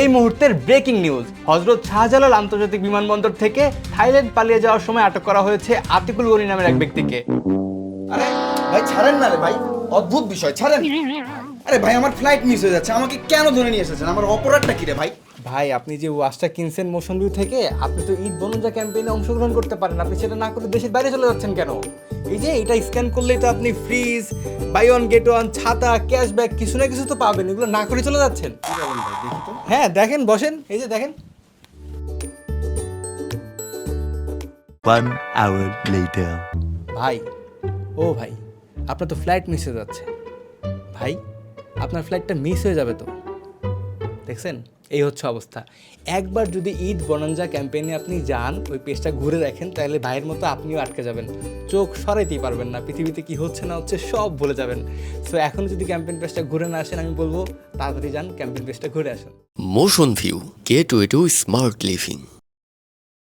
এই মুহূর্তের breaking news. হজরত শাহজালাল আন্তর্জাতিক বিমানবন্দর থেকে থাইল্যান্ড পালিয়ে যাওয়ার সময় আটক করা হয়েছে আতিকুল গনি নামের এক ব্যক্তিকে। আরে ভাই ছাড়েন না রে ভাই। অদ্ভুত বিষয় ছাড়েন। আরে ভাই আমার ফ্লাইট মিস হয়ে যাচ্ছে। আমাকে কেন ধরে নিয়ে এসেছেন? আমার অপরাধটা কি রে ভাই? ভাই আপনি যে ওয়াচটা কিনছেন মোশন ভিউ থেকে আপনি তো ঈদ বনজা ক্যাম্পেইনে অংশগ্রহণ করতে পারেন আপনি সেটা না করে দেশের বাইরে চলে যাচ্ছেন কেন? এই যে এটা স্ক্যান করলেই তো আপনি fridge buy one get one ছাতা ক্যাশব্যাক কিছু না কিছু তো পাবেন এগুলো না করে চলে যাচ্ছেন। হ্যাঁ দেখেন বসেন এই যে দেখেন। One hour later. ভাই ও ভাই আপনার তো ফ্লাইট মিস হয়ে যাচ্ছে। ভাই আপনার ফ্লাইটটা মিস হয়ে যাবে তো। দেখছেন? এই হচ্ছে অবস্থা। একবার যদি ঈদ বনঞ্জা ক্যাম্পেইনে আপনি যান, ওই পেজটা ঘুরে দেখেন, তাহলে ভাইয়ের মতো আপনিও আটকে যাবেন। চোখ সরাইতেই পারবেন না, পৃথিবীতে কি হচ্ছে না হচ্ছে সব বলে যাবেন। সো এখন যদি ক্যাম্পেইন পেজটা ঘুরে না আসেন, আমি বলব, তাড়াতাড়ি যান ক্যাম্পেইন পেজটা ঘুরে আসেন। মোশন ভিউ কে Gateway টু স্মার্ট Living